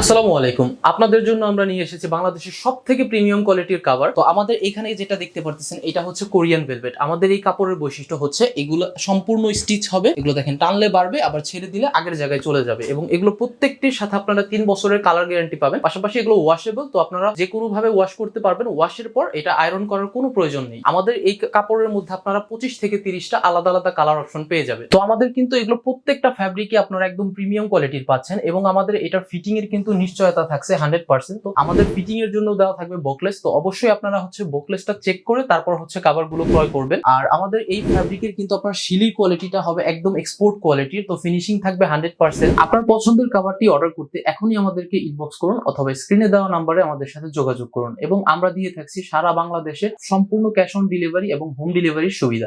আসসালামু আলাইকুম। আপনাদের জন্য আমরা নিয়ে এসেছি বাংলাদেশের সব থেকে প্রিমিয়াম কোয়ালিটির কাভার তো আমাদের এখানে যেটা দেখতে পারতেছেন, এটা হচ্ছে কোরিয়ান ভেলভেট আমাদের এই কাপড়ের বৈশিষ্ট্য হচ্ছে, এগুলো সম্পূর্ণ স্টিচ হবে। এগুলো দেখেন, টানলে বাড়বে, আবার ছেড়ে দিলে আগের জায়গায় চলে যাবে। এবং এগুলো প্রত্যেকটির সাথে আপনারা তিন বছরের কালার গ্যারান্টি পাবেন। পাশাপাশি এগুলো ওয়াশেবল তো আপনারা যে কোনো ভাবে ওয়াশ করতে পারবেন ওয়াশের পর এটা আয়রন করার কোনো প্রয়োজন নেই। আমাদের এই কাপড়ের মধ্যে আপনারা পঁচিশ থেকে তিরিশটা আলাদা আলাদা কালার অপশন পেয়ে যাবে তো আমাদের কিন্তু এগুলো প্রত্যেকটা ফ্যাব্রিকে আপনারা একদম প্রিমিয়াম কোয়ালিটির পাচ্ছেন এবং আমাদের এটার ফিটিং এর কিন্তু নিশ্চয়তা থাকছে হান্ড্রেড পার্সেন্ট তো আমাদের ফিটিং এর জন্য দেওয়া থাকবে বোকলেস তো অবশ্যই আপনারা হচ্ছে বোকলেসটা চেক করে তারপর হচ্ছে কাভারগুলো ক্রয় করবেন। আর আমাদের এই ফ্যাব্রিকের কিন্তু আপনার শিলির কোয়ালিটিটা হবে একদম এক্সপোর্ট কোয়ালিটির তো ফিনিশিং থাকবে হান্ড্রেড পার্সেন্ট আপনার পছন্দের কাভারটি অর্ডার করতে এখনই আমাদেরকে ইনবক্স করুন অথবা স্ক্রিনে দেওয়া নাম্বারে আমাদের সাথে যোগাযোগ করুন। এবং আমরা দিয়ে থাকছি সারা বাংলাদেশে সম্পূর্ণ ক্যাশ অন ডেলিভারি এবং হোম ডেলিভারির সুবিধা।